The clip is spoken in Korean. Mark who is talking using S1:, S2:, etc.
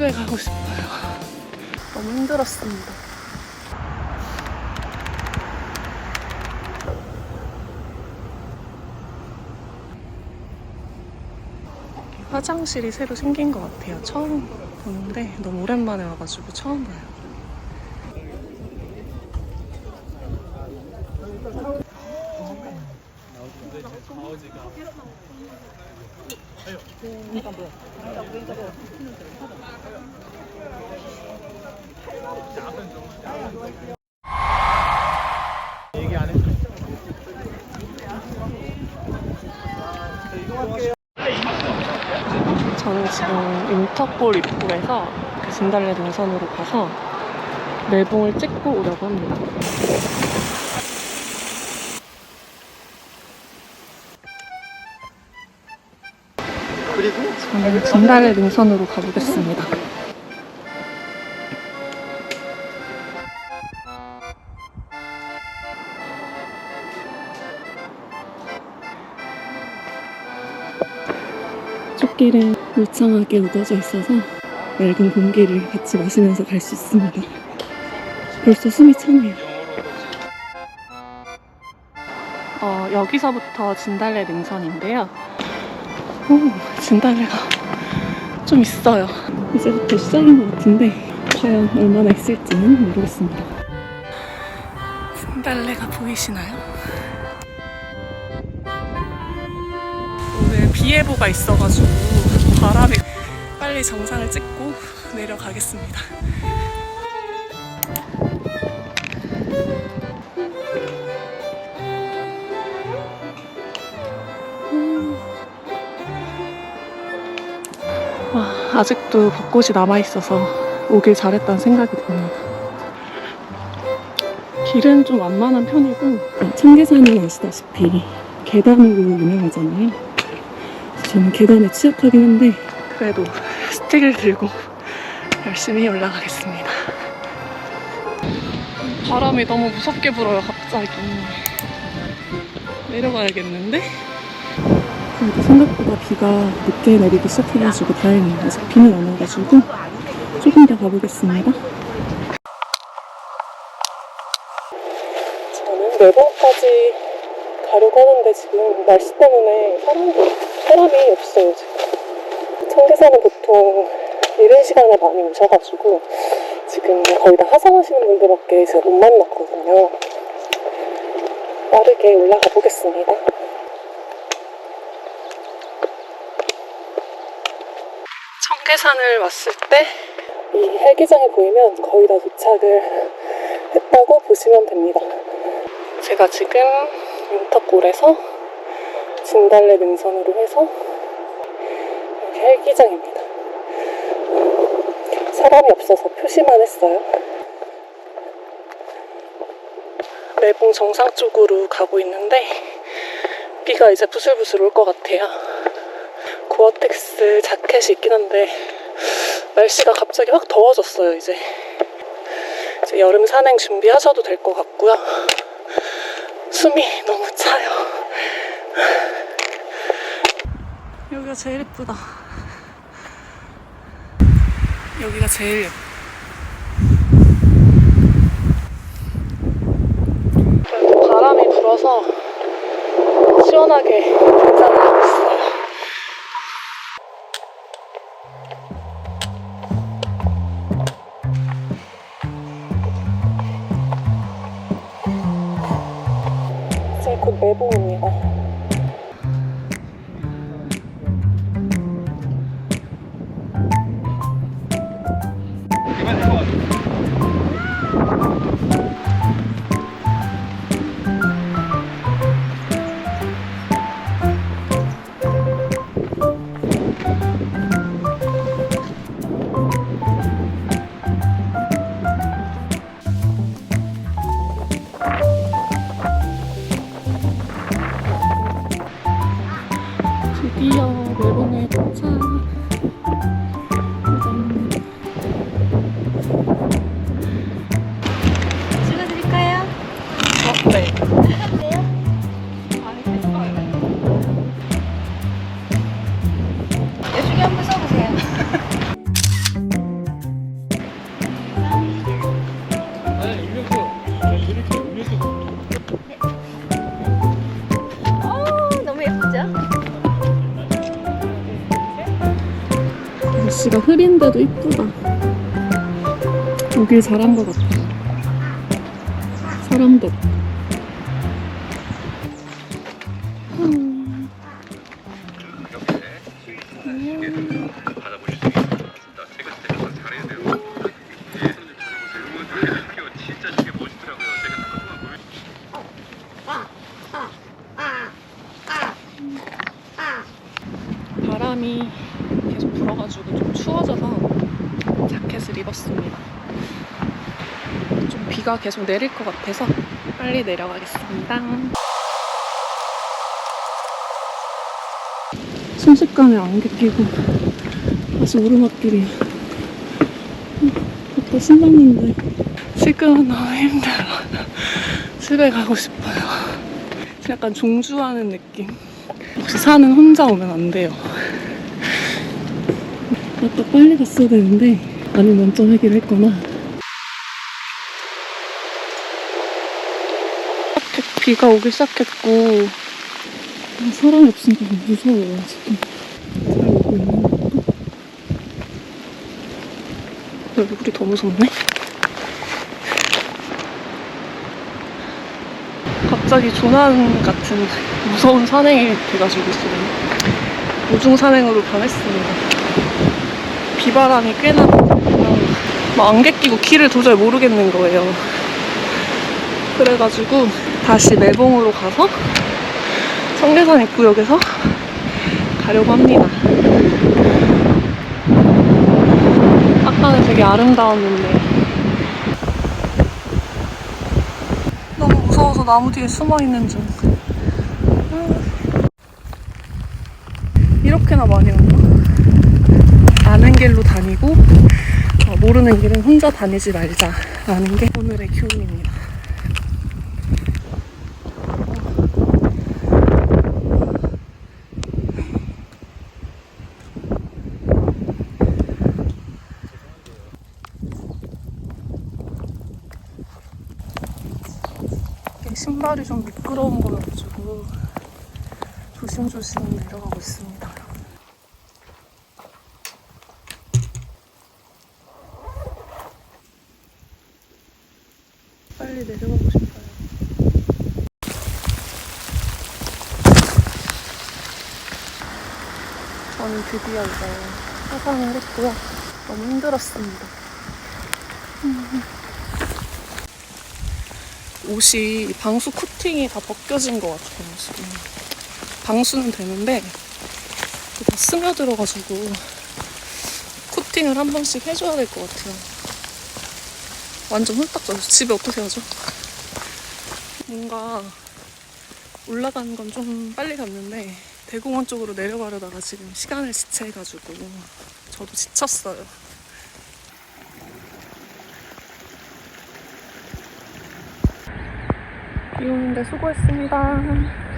S1: 집에 가고 싶어요. 너무 힘들었습니다. 화장실이 새로 생긴 것 같아요. 처음 보는데 너무 오랜만에 와가지고 처음 봐요. 저는 지금 인터폴 입구에서 그 진달래 능선으로 가서 매봉을 찍고 오려고 합니다. 저는 진달래 능선으로 가보겠습니다. 숲길은 울창하게 우거져 있어서 맑은 공기를 같이 마시면서 갈 수 있습니다. 벌써 숨이 차네요. 어, 여기서부터 진달래 능선인데요. 오, 진달래가 좀 있어요. 이제부터 시작인 것 같은데 과연 얼마나 있을지는 모르겠습니다. 진달래가 보이시나요? 오늘 비 예보가 있어가지고 바람이 빨리 정상을 찍고 내려가겠습니다. 아직도 벚꽃이 남아있어서 오길 잘했다는 생각이 듭니다. 길은 좀 완만한 편이고 청계산은 아시다시피 계단으로 유명하잖아요. 저는 계단에 취약하긴 한데 그래도 스틱을 들고 열심히 올라가겠습니다. 바람이 너무 무섭게 불어요, 갑자기. 내려가야겠는데? 생각보다 비가 늦게 내리기 시작해가지고 다행이에요. 아직 비는 안 와가지고 조금 더 가보겠습니다. 저는 매봉까지 가려고 하는데 지금 날씨 때문에 사람도, 사람이 없어요, 지금. 청계산은 보통 이른 시간에 많이 오셔가지고 지금 거의 다 하산하시는 분들밖에 제가 못 만났거든요. 빠르게 올라가 보겠습니다. 청계산을 왔을 때 이 헬기장이 보이면 거의 다 도착을 했다고 보시면 됩니다. 제가 지금 인터골에서 진달래 능선으로 해서 여기 헬기장입니다. 사람이 없어서 표시만 했어요. 매봉 정상 쪽으로 가고 있는데 비가 이제 부슬부슬 올 것 같아요. 고어텍스 자켓이 있긴 한데 날씨가 갑자기 확 더워졌어요 이제. 이제 여름 산행 준비하셔도 될 것 같고요. 숨이 너무 차요. 여기가 제일 예쁘다. 여기가 제일. 그래도 바람이 불어서 시원하게 등산을 하고 있어요. 이제 곧 매봉입 네. 날씨가 흐린데도 이쁘다. 오길 잘한 것 같아. 사람도 없고. 바람이 계속 불어가지고 좀 추워져서 자켓을 입었습니다. 좀 비가 계속 내릴 것 같아서 빨리 내려가겠습니다. 순식간에 안개 끼고 다시 오르막길이야. 그때 신났는데 지금은 너무 힘들어. 집에 가고 싶어요. 약간 종주하는 느낌. 혹시 산은 혼자 오면 안 돼요. 아까 빨리 갔어야 되는데 아니면 원점 해결했거나 비가 오기 시작했고 아, 사람이 없으니까 무서워요 지금. 것도 얼굴이 더 무섭네. 갑자기 조난 같은 무서운 산행이 돼가지고 있어요. 우중 산행으로 변했습니다. 비바람이 꽤나 막 안개 끼고 길을 도저히 모르겠는 거예요. 그래가지고 다시 매봉으로 가서 청계산 입구역에서 가려고 합니다 아까는 되게 아름다웠는데 너무 무서워서 나무 뒤에 숨어있는 중 음. 이렇게나 많이 왔나? 아는 길로 다니고 어, 모르는 길은 혼자 다니지 말자라는 게 오늘의 교훈입니다. 신발이 좀 미끄러운 거여가지고 조심조심 내려가고 있습니다. 빨리 내려가고 싶어요. 저는 드디어 이제 하산을 했고요. 너무 힘들었습니다. 음. 옷이 방수 코팅이 다 벗겨진 것 같아요, 지금. 방수는 되는데 다 스며들어가지고 코팅을 한 번씩 해줘야 될 것 같아요. 완전 홀딱 젖었어. 집에 어떻게 하죠? 뭔가 올라가는 건 좀 빨리 갔는데 대공원 쪽으로 내려가려다가 지금 시간을 지체해가지고 저도 지쳤어요. 비 오는데 수고했습니다.